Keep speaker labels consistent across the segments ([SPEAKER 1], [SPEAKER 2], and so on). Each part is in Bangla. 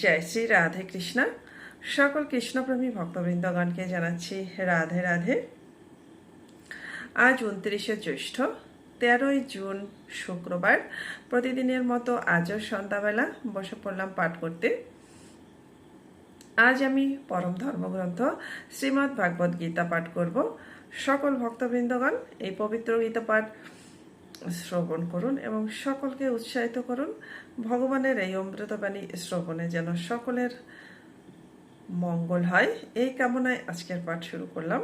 [SPEAKER 1] জয় শ্রী রাধে কৃষ্ণা। সকল কৃষ্ণপ্রেমী ভক্তবৃন্দগণকে জানাচ্ছি রাধে রাধে। আজ উনত্রিশে জ্যৈষ্ঠ, তেরোই জুন শুক্রবার, প্রতিদিনের মতো আজও সন্ধ্যাবেলা বসে পড়লাম পাঠ করতে। আজ আমি পরম ধর্মগ্রন্থ শ্রীমদ্ ভাগবত গীতা পাঠ করব। সকল ভক্তবৃন্দগণ, এই পবিত্র গীতা পাঠ শ্রবণ করুন এবং সকলকে উৎসাহিত করুন। ভগবানের এই অমৃতবাণী শ্রবণে যেন সকলের মঙ্গল হয়। এই কামনায় আজকের পাঠ শুরু করলাম।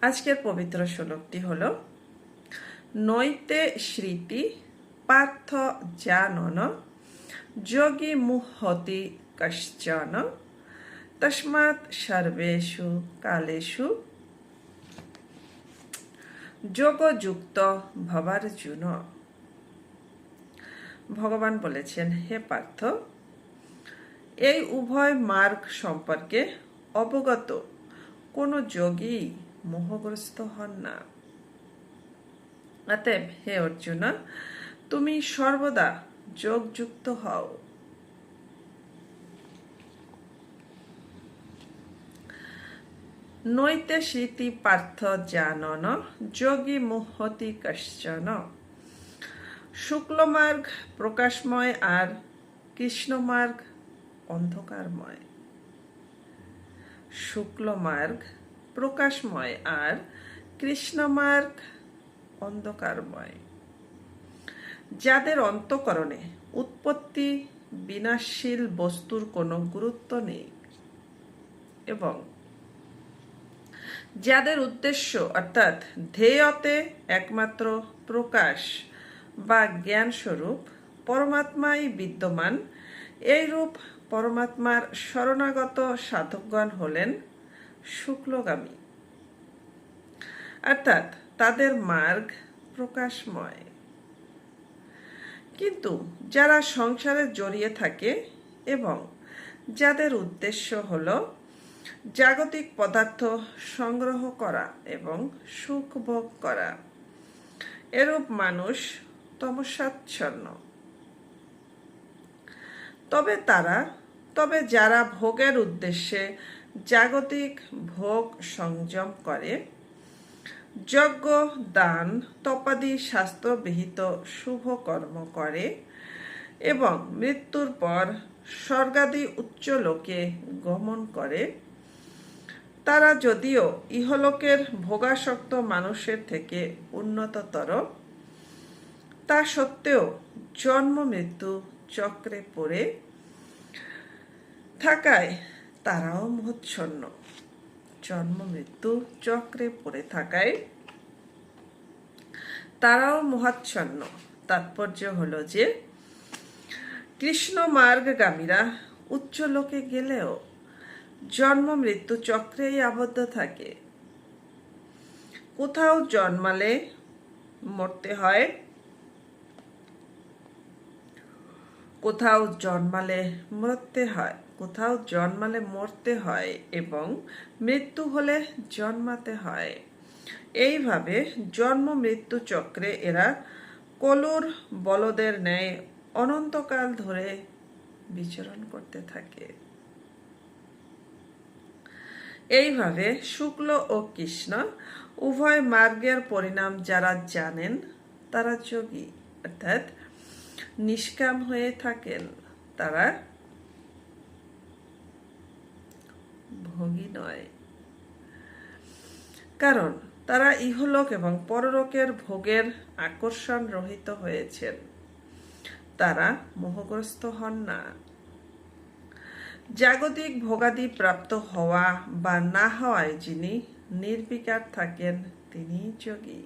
[SPEAKER 1] আজকের পবিত্র শ্লোকটি হল, নৈতে স্মৃতি পার্থ জানন, যোগী মুহতি কশ্চন, তস্মাৎ সর্বেষু কালেষু যোগযুক্ত ভবার্জুন ভগবান বলেছেন, হে পার্থ, এই উভয় মার্গ সম্পর্কে অবগত কোনো যোগী মোহগ্রস্ত হন না। অতএব, হে অর্জুন, তুমি সর্বদা যোগযুক্ত হও। নৈতে স্মৃতি পার্থ জানন, যোগী মুহতি কশ্চন। শুক্লমার্গ প্রকাশময় আর কৃষ্ণমার্গ অন্ধকারময়। শুক্লমার্গ প্রকাশময় আর কৃষ্ণমার্গ অন্ধকারময়। যাদের অন্তকরণে উৎপত্তি বিনাশশীল বস্তুর কোনো গুরুত্ব নেই এবং যাদের উদ্দেশ্য, অর্থাৎ ধ্যেয়তে একমাত্র প্রকাশ বা জ্ঞানস্বরূপ, পরমাত্মাই বিদ্যমান, এইরূপ পরমাত্মার শরণাগত সাধকগণ হলেন শুক্লগামী। অর্থাৎ তাদের মার্গ প্রকাশময়। কিন্তু যারা সংসারে জড়িয়ে থাকে এবং যাদের উদ্দেশ্য হল জাগতিক পদার্থ সংগ্রহ করা এবং সুখ ভোগ করা। এরূপ মানুষ তমসাচ্ছন্ন। তবে তারা, তবে যারা ভোগের উদ্দেশ্যে জাগতিক ভোগ সংযম করে, যজ্ঞ, দান, তপাদি শাস্ত্রবিহিত শুভ কর্ম করে এবং মৃত্যুর পর স্বর্গাদি উচ্চ লোকে গমন করে তারা যদিও ইহলোকের ভোগাসক্ত মানুষের থেকে উন্নততর, তা সত্ত্বেও জন্ম মৃত্যু চক্রে পড়ে থাকায় তারাও মোহচ্ছন্ন। জন্ম মৃত্যু চক্রে পড়ে থাকায় তারাও মহাচ্ছন্ন। তাৎপর্য হলো যে কৃষ্ণ মার্গগামীরা উচ্চ লোকে গেলেও জন্ম মৃত্যু চক্রেই আবদ্ধ থাকে। কোথাও জন্মালে মরতে হয়। কোথাও জন্মালে মরতে হয়। কোথাও জন্মালে মরতে হয় এবং মৃত্যু হলে জন্মাতে হয়। এইভাবে জন্ম মৃত্যু চক্রে এরা কলুর বলদের ন্যায় অনন্তকাল ধরে বিচরণ করতে থাকে। এইভাবে শুক্ল ও কৃষ্ণ উভয় মার্গের পরিণাম যারা জানেন, তারা যোগী। অর্থাৎ নিষ্কাম হয়ে থাকেন, তারা ভোগী নয়। কারণ তারা ইহলোক এবং পরলোকের ভোগের আকর্ষণ রহিত হয়েছেন। তারা মোহগ্রস্ত হন না। জাগতিক ভোগাদি প্রাপ্ত হওয়া বা না হওয়ায় যিনি নির্বিকার থাকেন, তিনি যোগী।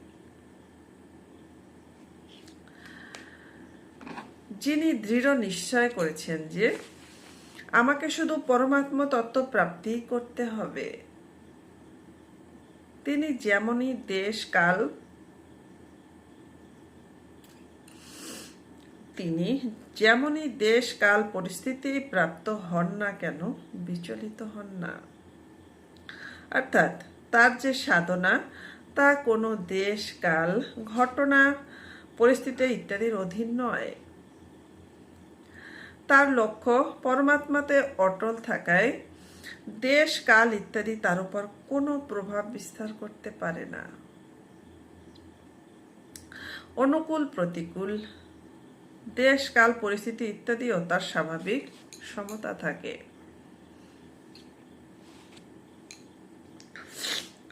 [SPEAKER 1] যিনি দৃঢ় নিশ্চয় করেছেন যে আমাকে শুধু পরমাত্ম তত্ত্ব প্রাপ্তি করতে হবে। তিনি যেমনই দেশ, কাল তিনি যেমনই দেশ, কাল পরিস্থিতি প্রাপ্ত হন না কেন, বিচলিত হন না। অর্থাৎ তার যে সাধনা, তা কোনো দেশ, কাল, ঘটনা, পরিস্থিতি ইত্যাদির অধীন নয়। তার লক্ষ্য পরমাত্মাতে অটল থাকায় দেশ, কাল ইত্যাদি তার উপর কোনো প্রভাব বিস্তার করতে পারে না। অনুকূল প্রতিকূল দেশ কাল পরিস্থিতি ইত্যাদিও তার স্বাভাবিক সমতা থাকে।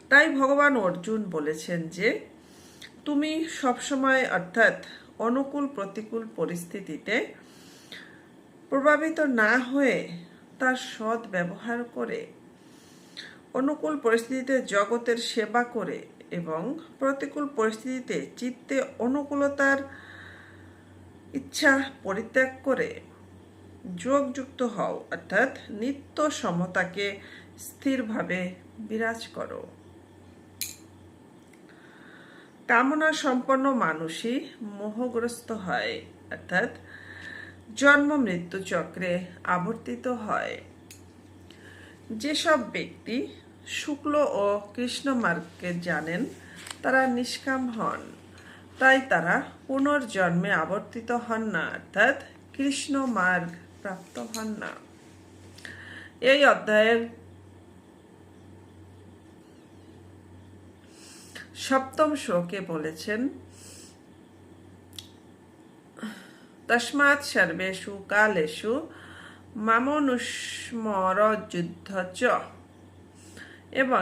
[SPEAKER 1] তাই ভগবান অর্জুন বলেছেন যে, তুমি সবসময় অর্থাৎ অনুকূল প্রতিকূল পরিস্থিতিতে প্রভাবিত না হয়ে তার সৎ ব্যবহার করে, অনুকূল পরিস্থিতিতে জগতের সেবা করে এবং প্রতিকূল পরিস্থিতিতে চিত্তে অনুকূলতার ইচ্ছা পরিত্যাগ করে যোগযুক্ত হও, অর্থাৎ নিত্য সমতাকে স্থিরভাবে বিরাজ করো। কামনা সম্পন্ন মানুষই মোহগ্রস্ত হয়, অর্থাৎ জন্ম মৃত্যু চক্রে আবর্তিত হয়। যেসব ব্যক্তি শুক্ল ও কৃষ্ণ মার্গকে জানেন, তারা নিষ্কাম হন। তাই তারা পুনর্জন্মে আবর্তিত হন না, অর্থাৎ কৃষ্ণ মার্গ প্রাপ্ত হন না। এই অধ্যায়ের সপ্তম শ্লোকে বলেছেন, তস্মাৎ সর্বেষু কালেষু মামনুস্মর যুদ্ধ চ। এবং